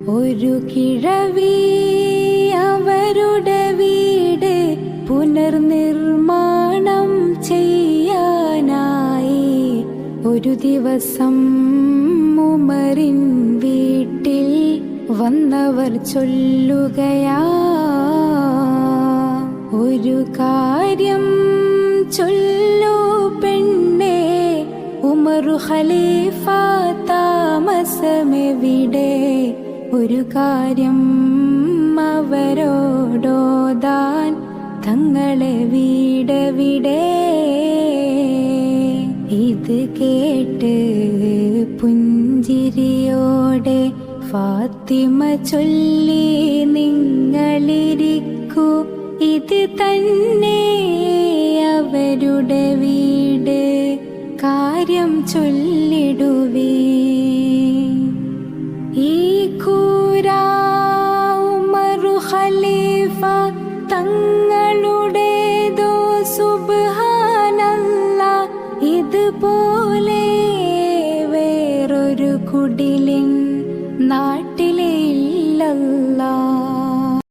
ഒരു കിഴവി അവരുടെ വീട് പുനർനിർമ്മാണം ചെയ്യാനായി. ഒരു ദിവസം ഉമറിൻ വീട്ടിൽ വന്നവർ ചൊല്ലുകയാ. ഒരു കാര്യം ചൊല്ലു പെണ്ണേ ഉമറു ഖലീഫ ഒരു കാര്യം അവരോടോതാൻ തങ്ങളെ വീടവിടെ? ഇത് കേട്ട് പുഞ്ചിരിയോടെ ഫാത്തിമ ചൊല്ലി നിങ്ങളിരിക്കൂ. ഇത് തന്നെ അവരുടെ വീട്. കാര്യം ചൊല്ലിടുവേ ഇതുപോലെ വേറൊരു കുടിലിൻ നാട്ടിലെ ഇല്ലല്ലാ